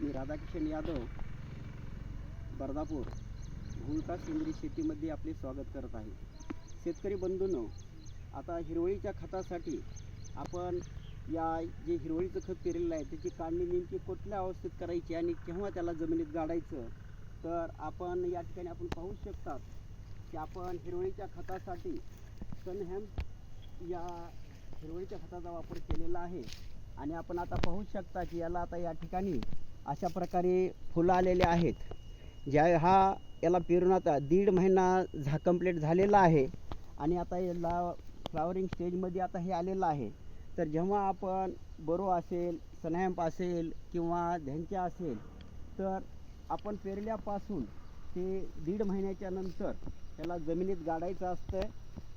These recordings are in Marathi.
मी राधाकिशन यादव बर्दापूर भूमिका सेंद्रिय शेतीमध्ये आपले स्वागत करत आहे. शेतकरी बंधूंनो आता हिरवळीच्या खतासाठी आपण या जे हिरवळीचं खत पेरलेलं आहे त्याची काढणी नेमकी कुठल्या अवस्थेत करायची आणि केव्हा त्याला जमिनीत गाडायचं तर आपण या ठिकाणी आपण पाहू शकतात की आपण हिरवळीच्या खतासाठी सनहॅम या हिरवळीच्या खताचा वापर केलेला आहे. आणि आपण आता पाहू शकता की याला आता या ठिकाणी अशा प्रकारे फुलं आलेले आहेत. ज्या हा याला पेरून आता दीड महिना झा कंप्लीट झालेला आहे. आणि आता याला फ्लावरिंग स्टेजमध्ये आता हे आलेलं आहे. तर जेव्हा आपण बरो असेल सनॅम्प असेल किंवा ध्यांच्या असेल तर आपण पेरल्यापासून ते दीड महिन्याच्या नंतर याला जमिनीत गाडायचं असतं.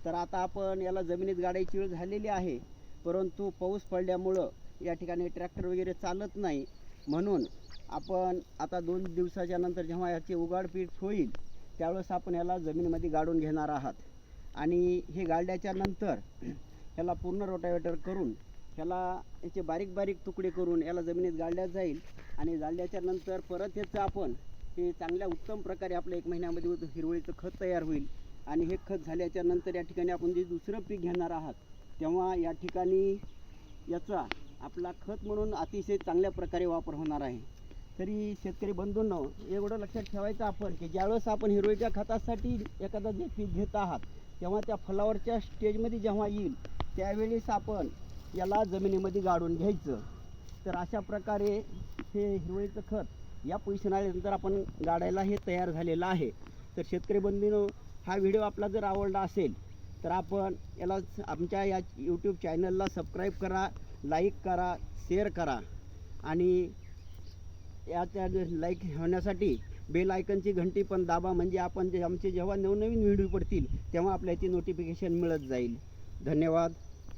तर आता आपण याला जमिनीत गाडायची वेळ झालेली आहे. परंतु पाऊस पडल्यामुळं या ठिकाणी ट्रॅक्टर वगैरे चालत नाही. म्हणून आपण आता दोन दिवसाच्या नंतर जेव्हा याचे उघाडपीठ होईल त्यावेळेस आपण याला जमिनीमध्ये गाडून घेणार आहात. आणि हे गाडल्याच्या नंतर ह्याला पूर्ण रोटावेटर करून ह्याला याचे बारीक बारीक तुकडे करून याला जमिनीत गाडल्या जाईल. आणि गाडल्याच्या नंतर परत ह्याचं आपण हे चांगल्या उत्तम प्रकारे आपलं एक महिन्यामध्ये होतं हिरवळीचं खत तयार होईल. आणि हे खत झाल्याच्यानंतर या ठिकाणी आपण जे दुसरं पीक घेणार आहात तेव्हा या ठिकाणी याचा आपला खत म्हणून अतिशय चांगल्या प्रकारे वापर होणार आहे. तरी शेतकरी बंधूंनो एवढं लक्षात ठेवायचं आपण की ज्यावेळेस आपण हिरोईच्या खतासाठी एखादं जे पीक घेत आहात तेव्हा त्या फलावरच्या स्टेजमध्ये जेव्हा येईल त्यावेळेस आपण याला जमिनीमध्ये गाडून घ्यायचं. तर अशा प्रकारे हे हिरवळीचं खत या पोषणानंतर आल्यानंतर आपण गाडायला हे तयार झालेलं आहे. तर शेतकरी बंधूंनो हा व्हिडिओ आपला जर आवडला असेल तर आपण याला आमच्या या यूट्यूब चॅनलला सबस्क्राईब करा. लाईक करा शेअर करा. आणि या त्या लाईक होण्यासाठी बेल आयकनची घंटी पण दाबा म्हणजे आपण जे आमचे जेव्हा नवनवीन व्हिडिओ पडतील तेव्हा आपल्या ती नोटिफिकेशन मिळत जाईल. धन्यवाद.